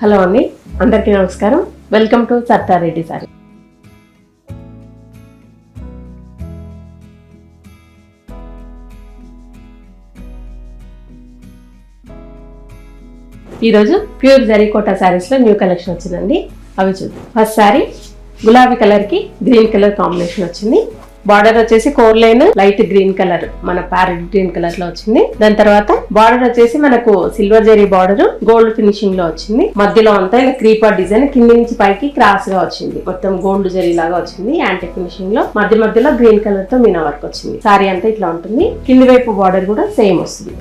Hello అండి అందరికీ నమస్కారం. వెల్కమ్ టు సత్తారెడ్డి సారీ ఈరోజు ప్యూర్ జరీకోటా శారీస్లో న్యూ కలెక్షన్ వచ్చిందండి. అవి చూద్దాం. ఫస్ట్ శారీ గులాబీ కలర్కి గ్రీన్ కలర్ కాంబినేషన్ వచ్చింది. బార్డర్ వచ్చేసి core line light green colour మన ప్యారెట్ గ్రీన్ కలర్లో వచ్చింది. దాని తర్వాత బార్డర్ వచ్చేసి మనకు సిల్వర్ జరీ బార్డర్ గోల్డ్ ఫినిషింగ్లో వచ్చింది. మధ్యలో అంతా ఇలా క్రీపర్ డిజైన్ కింది నుంచి పైకి క్రాస్గా వచ్చింది. మొత్తం గోల్డ్ జరీ లాగా వచ్చింది యాంటీ ఫినిషింగ్లో. మధ్య మధ్యలో గ్రీన్ కలర్తో మీనా వర్క్ వచ్చింది. సారీ అంతా ఇట్లా ఉంటుంది. కింది వైపు బార్డర్ కూడా సేమ్ వస్తుంది.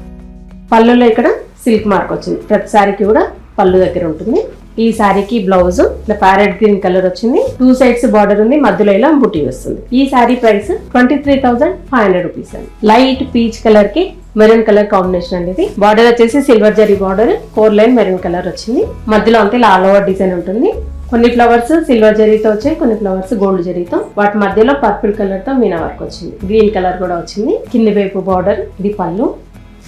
పళ్ళులో ఇక్కడ సిల్క్ మార్క్ వచ్చింది. ప్రతి సారీకి కూడా పళ్ళు దగ్గర ఉంటుంది. ఈ శారీకి బ్లౌజ్ ఇట్లా ప్యారెట్ గ్రీన్ కలర్ వచ్చింది. టూ సైడ్స్ బార్డర్ ఉంది మధ్యలో ఇలా బుటీ వస్తుంది. ఈ sari price twenty three thousand five hundred rupees అండి. లైట్ పీచ్ కలర్కి మెరూన్ కలర్ కాంబినేషన్ అనేది బార్డర్ వచ్చేసి silver zari border four line maroon colour వచ్చింది. మధ్యలో అంతే ఇలా ఆల్ ఓవర్ డిజైన్ ఉంటుంది. కొన్ని ఫ్లవర్స్ సిల్వర్ జరీతో వచ్చాయి కొన్ని ఫ్లవర్స్ గోల్డ్ జరీతో. వాటి మధ్యలో పర్పుల్ కలర్తో మీనా వర్క్ వచ్చింది. గ్రీన్ కలర్ కూడా వచ్చింది. కింది వైపు బార్డర్ ఇది పళ్ళు.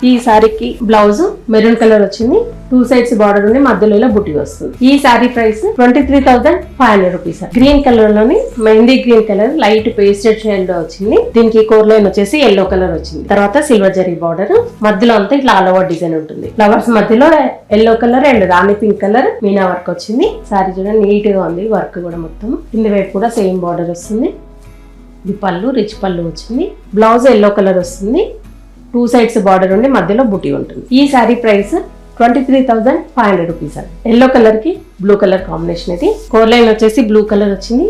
ఈ సారీకి బ్లౌజ్ మెరూన్ కలర్ వచ్చింది. టూ సైడ్స్ బార్డర్ ఉంది మధ్యలో ఇలా బుట్టి వస్తుంది. ఈ sari price twenty three thousand five hundred rupees green కలర్లోని mehndi green colour light pastel షేడ్లో వచ్చింది. దీనికి కోర్ లైన్ వచ్చేసి ఎల్లో కలర్ వచ్చింది. తర్వాత సిల్వర్ జరీ బార్డర్ మధ్యలో అంతా ఇట్లా ఆల్ ఓవర్ డిజైన్ ఉంటుంది. ఫ్లవర్స్ మధ్యలో yellow colour and Rani pink colour Meena work వచ్చింది. సారీ చూడండి నీట్గా ఉంది వర్క్ కూడా మొత్తం. కింది వైపు కూడా సేమ్ బార్డర్ వస్తుంది. ఇది పళ్ళు రిచ్ పళ్ళు వచ్చింది. బ్లౌజ్ ఎల్లో కలర్ వస్తుంది. టూ సైడ్స్ బార్డర్ ఉండి మధ్యలో బుటీ ఉంటుంది. ఈ sari price twenty three thousand five hundred rupees అండి. ఎల్లో కలర్కి బ్లూ కలర్ కాంబినేషన్ ఇది. కోర్ లైన్ వచ్చేసి బ్లూ కలర్ వచ్చింది.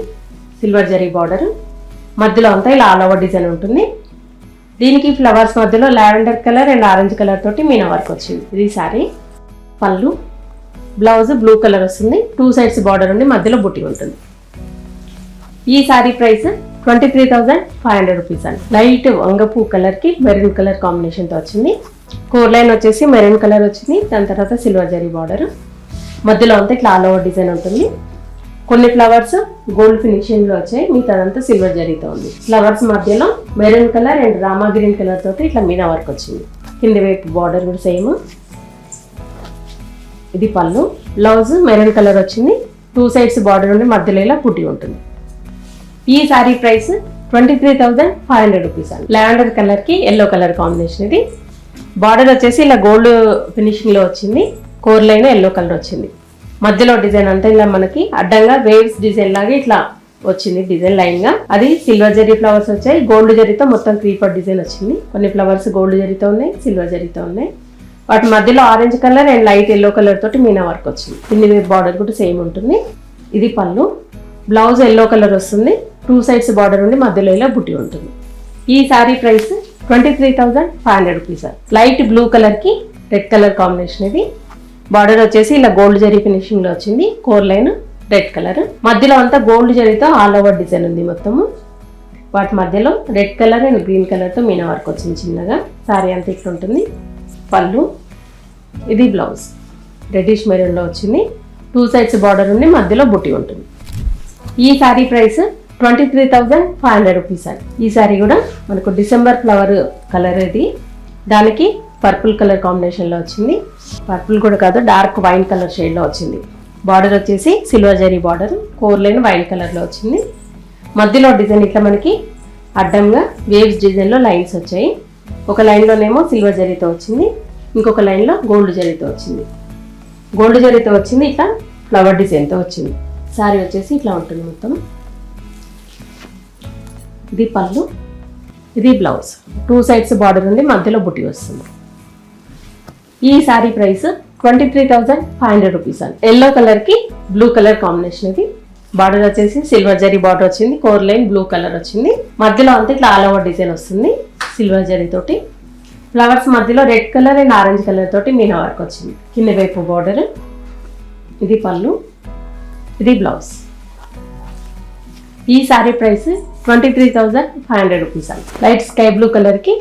సిల్వర్ జరీ బార్డర్ మధ్యలో అంతా ఇలా ఆల్ ఓవర్ డిజైన్ ఉంటుంది. దీనికి ఫ్లవర్స్ మధ్యలో lavender colour and orange colour తోటి మీనా వర్క్ వచ్చింది. ఇది శారీ. పళ్ళు. బ్లౌజ్ బ్లూ కలర్ వస్తుంది. టూ సైడ్స్ బార్డర్ ఉండి మధ్యలో బుట్టి ఉంటుంది. ఈ sari price twenty three thousand five hundred rupees అండి. లైట్ వంగపు కలర్కి మెరూన్ కలర్ కాంబినేషన్తో వచ్చింది. కోర్ లైన్ వచ్చేసి మెరూన్ కలర్ వచ్చింది. దాని తర్వాత సిల్వర్ జరీ బార్డర్ మధ్యలో అంతా ఇట్లా ఆల్ ఓవర్ డిజైన్ ఉంటుంది. కొన్ని ఫ్లవర్స్ గోల్డ్ ఫినిషింగ్లో వచ్చాయి. మిగతాదంతా సిల్వర్ జరీతో ఉంది. ఫ్లవర్స్ మధ్యలో maroon colour and Rama green colour తోటి ఇట్లా మీనా వర్క్ వచ్చింది. కింది వైపు బార్డర్ కూడా సేమ్ ఇది పళ్ళు. బ్లౌజ్ మెరూన్ కలర్ వచ్చింది. టూ సైడ్స్ బార్డర్ ఉండి మధ్యలో ఇలా పుట్టి ఉంటుంది. ఈ sari price twenty three thousand five hundred rupees అండి. లావెండర్ కలర్కి ఎల్లో కలర్ కాంబినేషన్ ఇది. బార్డర్ వచ్చేసి ఇలా గోల్డ్ ఫినిషింగ్లో వచ్చింది. కోర్ లైన్ ఎల్లో కలర్ వచ్చింది. మధ్యలో డిజైన్ అంతా ఇలా మనకి అడ్డంగా వేవ్స్ డిజైన్ లాగా ఇట్లా వచ్చింది డిజైన్ లైన్గా. అది సిల్వర్ జరీ ఫ్లవర్స్ వచ్చాయి. గోల్డ్ జరీతో మొత్తం క్రీపర్ డిజైన్ వచ్చింది. కొన్ని ఫ్లవర్స్ గోల్డ్ జరీతో ఉన్నాయి సిల్వర్ జరీతో ఉన్నాయి. వాటి మధ్యలో orange colour and light yellow colour తోటి మీనా వర్క్ వచ్చింది. కింది బార్డర్ కూడా సేమ్ ఉంటుంది. ఇది పళ్ళు. బ్లౌజ్ ఎల్లో కలర్ వస్తుంది. టూ సైడ్స్ బార్డర్ ఉండి మధ్యలో ఇలా బుట్టి ఉంటుంది. ఈ sari price twenty three thousand five hundred rupees light blue కలర్కి రెడ్ కలర్ కాంబినేషన్ ఇది. బార్డర్ వచ్చేసి ఇలా గోల్డ్ జరీ ఫినిషింగ్లో వచ్చింది. Core line red colour. మధ్యలో అంతా గోల్డ్ జరీతో ఆల్ ఓవర్ డిజైన్ ఉంది మొత్తము. వాటి మధ్యలో రెడ్ కలర్ అండ్ గ్రీన్ కలర్తో మీనా వర్క్ వచ్చింది చిన్నగా. శారీ అంతా ఇట్లా ఉంటుంది. పళ్ళు. ఇది బ్లౌజ్. రెడ్డిష్ మెరూన్లో వచ్చింది. టూ సైడ్స్ బార్డర్ ఉండి మధ్యలో బుట్టి ఉంటుంది. ఈ sari price twenty three thousand five hundred rupees అండి. ఈ శారీ కూడా మనకు డిసెంబర్ ఫ్లవర్ కలర్ ఇది. దానికి పర్పుల్ కలర్ కాంబినేషన్లో వచ్చింది. పర్పుల్ కూడా కాదు డార్క్ వైన్ కలర్ షేడ్లో వచ్చింది. బార్డర్ వచ్చేసి silver zari border core line wine కలర్లో వచ్చింది. మధ్యలో డిజైన్ ఇట్లా మనకి అడ్డంగా వేవ్స్ డిజైన్లో లైన్స్ వచ్చాయి. ఒక లైన్లోనేమో సిల్వర్ జరీతో వచ్చింది. ఇంకొక లైన్లో గోల్డ్ జరీతో వచ్చింది. గోల్డ్ జరీతో వచ్చింది ఇట్లా ఫ్లవర్ డిజైన్తో వచ్చింది. శారీ వచ్చేసి ఇట్లా ఉంటుంది మొత్తం. ఇది పళ్ళు ఇది బ్లౌజ్. టూ సైడ్స్ బార్డర్ ఉంది మధ్యలో బుట్టి వస్తుంది. ఈ sari price twenty three thousand five hundred rupees అండి ఎల్లో కలర్కి బ్లూ కలర్ కాంబినేషన్ ఇది. బార్డర్ వచ్చేసి సిల్వర్ జరీ బార్డర్ వచ్చింది కోర్ లైన్ బ్లూ కలర్ వచ్చింది. మధ్యలో అంతా ఇట్లా ఆల్ ఓవర్ డిజైన్ వస్తుంది సిల్వర్ జరీ తోటి. ఫ్లవర్స్ మధ్యలో red colour and orange colour తోటి మీనా వర్క్ వచ్చింది. కింద వైపు బార్డర్ ఇది పళ్ళు. ఇది బ్లౌజ్. ఈ sari price twenty three thousand five hundred rupees అండి. లైట్ స్కై బ్లూ కలర్కి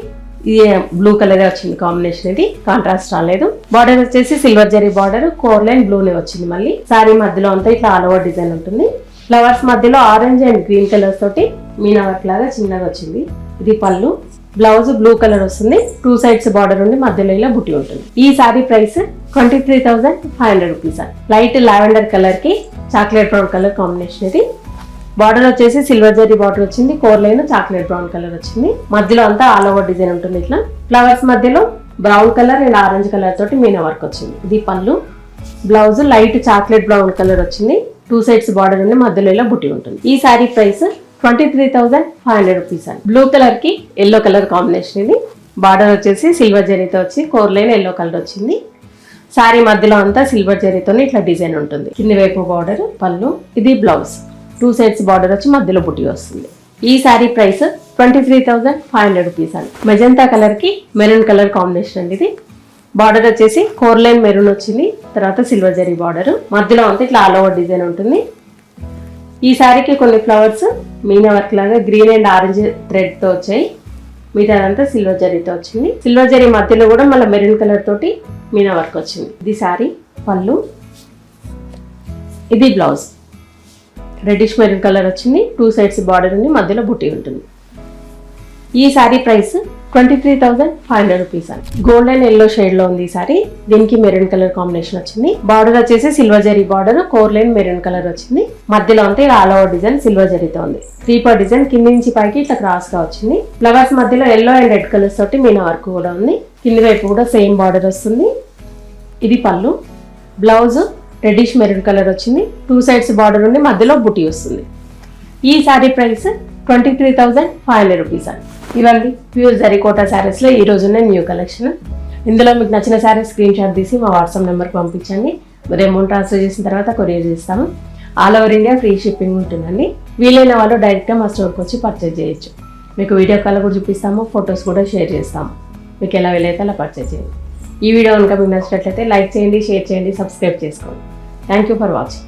ఇది బ్లూ కలర్ వచ్చింది కాంబినేషన్ ఇది. కాంట్రాస్ట్ రాలేదు. బార్డర్ వచ్చేసి silver zari border core line బ్లూనే వచ్చింది మళ్ళీ. శారీ మధ్యలో అంతా ఇట్లా ఆల్ ఓవర్ డిజైన్ ఉంటుంది. ఫ్లవర్స్ మధ్యలో ఆరెంజ్ అండ్ గ్రీన్ కలర్స్ తోటి మీనా వర్క్ లాగా చిన్నగా వచ్చింది. ఇది పళ్ళు. బ్లౌజ్ బ్లూ కలర్ వస్తుంది. టూ సైడ్స్ బార్డర్ ఉండి మధ్యలో ఇలా బుట్టి ఉంటుంది. ఈ sari price twenty three thousand five hundred rupees light lavender కలర్కి చాక్లెట్ బ్రౌన్ కలర్ కాంబినేషన్ ఇది. బార్డర్ వచ్చేసి సిల్వర్ జరీ బార్డర్ వచ్చింది. Core line chocolate brown colour వచ్చింది. మధ్యలో అంతా ఆల్ ఓవర్ డిజైన్ ఉంటుంది ఇట్లా. ఫ్లవర్స్ మధ్యలో brown colour and orange colour తోటి మీనా వర్క్ వచ్చింది. ఇది పళ్ళు. Blouse light chocolate brown colour వచ్చింది. టూ సైడ్స్ బార్డర్ ఉంది. మధ్యలో ఇలా బుట్టి ఉంటుంది. ఈ sari price twenty three thousand five hundred rupees అండి. బ్లూ కలర్కి ఎల్లో కలర్ కాంబినేషన్ ఇది. బార్డర్ వచ్చేసి సిల్వర్ జరీతో వచ్చి కోర్ లైన్ ఎల్లో కలర్ వచ్చింది. శారీ మధ్యలో అంతా సిల్వర్ జరీతో ఇట్లా డిజైన్ ఉంటుంది. కింది వైపు బార్డర్ పళ్ళు ఇది బ్లౌజ్ టూ సైడ్స్ బార్డర్ వచ్చి మధ్యలో బుట్టి వస్తుంది. ఈ sari price twenty three thousand five hundred rupees అండి. మెజంతా కలర్కి మెరూన్ కలర్ కాంబినేషన్ అండి ఇది. బార్డర్ వచ్చేసి కోర్లైన్ మెరూన్ వచ్చింది. తర్వాత సిల్వర్ జరీ బార్డర్ మధ్యలో అంతా ఇట్లా ఆల్ ఓవర్ డిజైన్ ఉంటుంది. ఈ శారీకి కొన్ని ఫ్లవర్స్ మీనా వర్క్ లాగా గ్రీన్ అండ్ ఆరెంజ్ థ్రెడ్తో వచ్చాయి. మిగతా అంతా సిల్వర్ జరీతో వచ్చింది. సిల్వర్ జరీ మధ్యలో కూడా మళ్ళీ మెరూన్ కలర్ తోటి మీనా వర్క్ వచ్చింది. ఇది శారీ పళ్ళు. ఇది బ్లౌజ్ రెడ్డిష్ మెరూన్ కలర్ వచ్చింది. టూ సైడ్స్ బార్డర్ ఉంది మధ్యలో బుట్టి ఉంటుంది. ఈ sari price twenty three thousand five hundred rupees అండి అండ్ ఎల్లో షేడ్లో ఉంది ఈ సారీ దీనికి మెరూన్ కలర్ కాంబినేషన్ వచ్చింది. బార్డర్ వచ్చేసి silver zari border core line maroon colour వచ్చింది. మధ్యలో అంతా ఇలా ఆల్ ఓవర్ డిజైన్ సిల్వర్ జరీతో ఉంది. క్రీపర్ డిజైన్ కింద నుంచి పైకి ఇట్లా క్రాస్గా వచ్చింది. ఫ్లవర్స్ మధ్యలో ఎల్లో అండ్ రెడ్ కలర్స్ తోటి మీనా వర్క్ కూడా ఉంది. కింది వైపు కూడా సేమ్ బార్డర్ వస్తుంది. ఇది పళ్ళు. బ్లౌజ్ రెడ్డిష్ మెరూన్ కలర్ వచ్చింది. టూ సైడ్స్ బార్డర్ ఉండి మధ్యలో బుటీ వస్తుంది. ఈ sari price twenty three thousand five hundred rupees అండి ఇవన్నీ ప్యూర్ జరీకోటా శారీస్లో ఈ రోజున న్యూ కలెక్షన్ ఇందులో మీకు నచ్చిన శారీ స్క్రీన్ షాట్ తీసి మా వాట్సాప్ నెంబర్కి పంపించండి. మరి అమౌంట్ ట్రాన్స్ఫర్ చేసిన తర్వాత కొరియర్ చేస్తాము. All over India free shipping ఉంటుందండి. వీలైన వాళ్ళు డైరెక్ట్గా మా స్టోర్కి వచ్చి పర్చేజ్ చేయొచ్చు. మీకు వీడియో కాల్ కూడా చూపిస్తాము ఫొటోస్ కూడా షేర్ చేస్తాము. మీకు ఎలా వీలైతే అలా పర్చేజ్ చేయండి. ఈ వీడియో కనుక మీకు నచ్చినట్లయితే లైక్ చేయండి షేర్ చేయండి సబ్స్క్రైబ్ చేసుకోండి. Thank you for watching